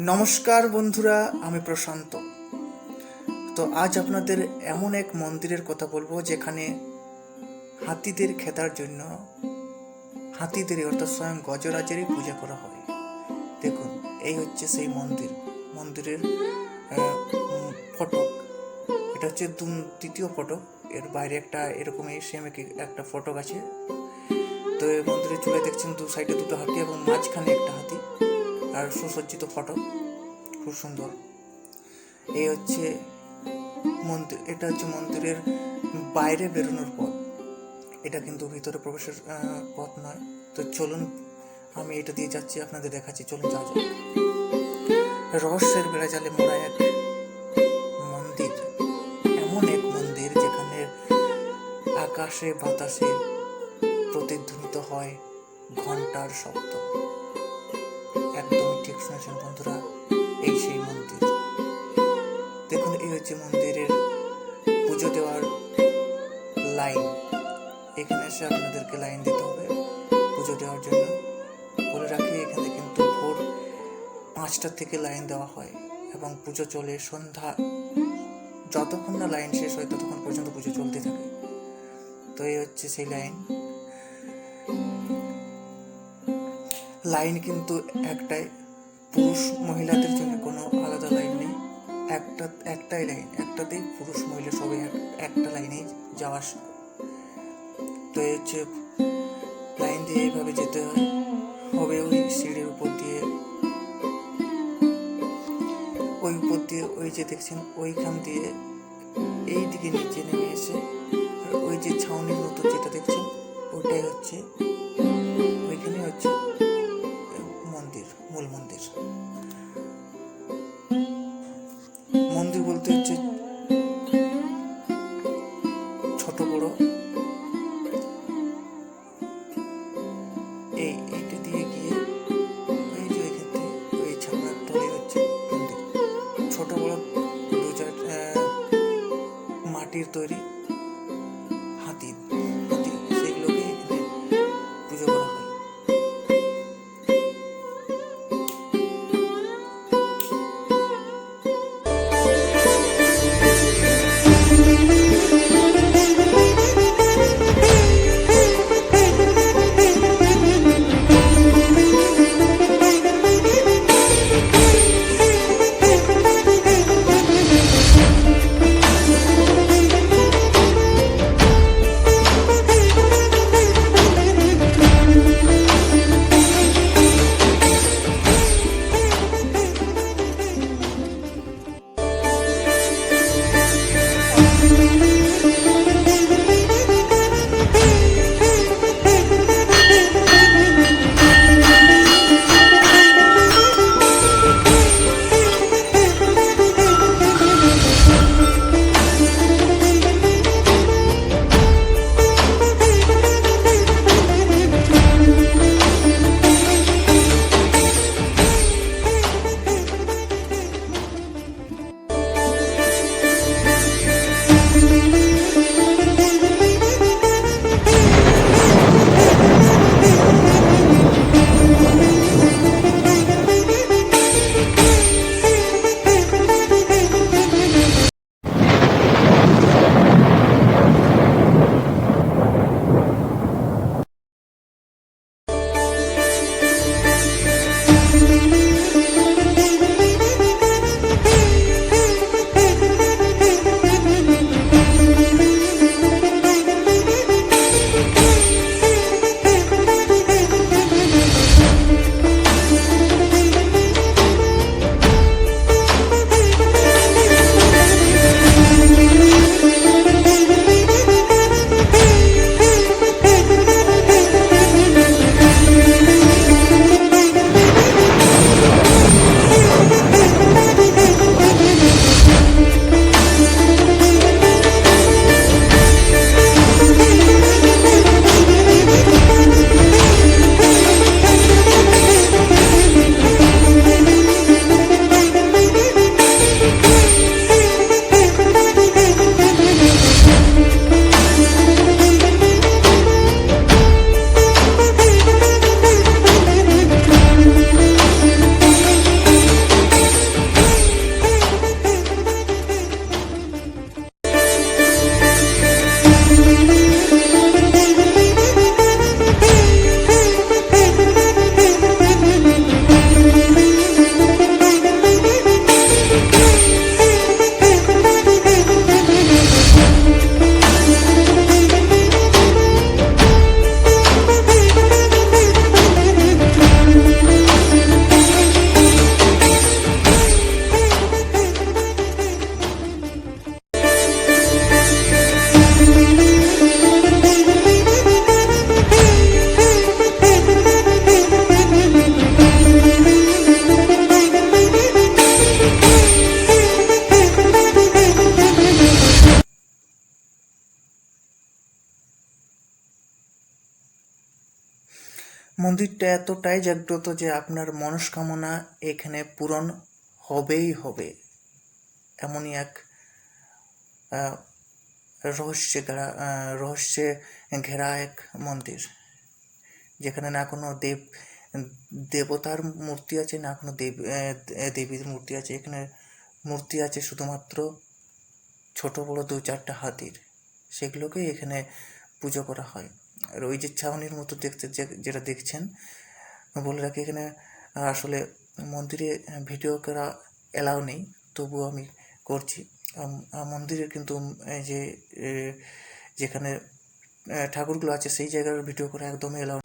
নমস্কার বন্ধুরা, আমি প্রশান্ত। তো আজ আপনাদের এমন এক মন্দিরের কথা বলব, যেখানে হাতিদের খেতার জন্য হাতিদের অর্থাৎ স্বয়ং গজরাজেরই পূজা করা হয়। দেখুন, এই হচ্ছে সেই মন্দির। মন্দিরের ফটক। এটা হচ্ছে দ্বিতীয় ফটক। এর বাইরে একটা এরকমই সেম একটা ফটক আছে। তো এই মন্দিরের চূড়ায় দেখছেন দু সাইডে দুটো হাতি এবং মাঝখানে একটা হাতি। আর সুসজ্জিত ফটক খুব সুন্দর। এই হচ্ছে মন্দির, এটা হচ্ছে মন্দিরের বাইরে বেরোনোর পথ। এটা কিন্তু ভিতরে প্রবেশের পথ নয়। তো চলুন, আমি এটা দিয়ে যাচ্ছি, আপনাদের দেখাচ্ছি। চলুন যা যাক। রহস্যের বেড়া জালে মোড়া এক মন্দির। এমন এক মন্দির যেখানে আকাশে বাতাসে প্রতিধ্বনিত হয় ঘণ্টার শব্দ। শুনেছেন বন্ধুরা, এই সেই মন্দির। দেখুন, এই হচ্ছে মন্দিরের পুজো দেওয়ার লাইন। এখানে এসে আপনাদেরকে লাইন দিতে হবে পুজো দেওয়ার জন্য। বলে রাখি, এখানে কিন্তু ভোর পাঁচটার থেকে লাইন দেওয়া হয় এবং পুজো চলে সন্ধ্যা। যতক্ষণ না লাইন শেষ হয়, ততক্ষণ পর্যন্ত পুজো চলতে থাকে। তো এই হচ্ছে সেই লাইন। লাইন কিন্তু একটাই পুরুষ মহিলাদের জন্য কোনো আলাদা লাইন নেই। একটা, একটাই লাইন একটাতেই পুরুষ মহিলা সবাই এক- একটা লাইনেই যাওয়া তো এই হচ্ছে লাইন দিয়ে এইভাবে যেতে হয়। হবে ওই সিঁড়ির উপর দিয়ে। ওই উপর দিয়ে ওই যে দেখছেন, ওইখান দিয়ে এই দিকে নিচে নেমে এসে ওই যে ছাউনির মতো যেটা দেখছেন ওইটাই হচ্ছে মন্দির বলতে হচ্ছে মন্দিরটা এতটাই জাগ্রত যে আপনার মনস্কামনা এখানে পূরণ হবেই হবে। এমনই এক রহস্যে ঘেরা রহস্যে ঘেরা এক মন্দির। যেখানে না কোনো দেব, দেবতার মূর্তি আছে, না কোনো দেব দেবীর মূর্তি আছে। এখানে মূর্তি আছে শুধুমাত্র ছোট বড় দু চারটা হাতির। সেগুলোকে এখানে পুজো করা হয়। আর ওই যে ছাউনির মতো দেখতে যেটা দেখছেন, বলে রাখি এখানে আসলে মন্দিরে ভিডিও করা এলাও নেই, তবুও আমি করছি। মন্দিরে কিন্তু যে যেখানে ঠাকুরগুলো আছে, সেই জায়গার ভিডিও করা একদমই এলাও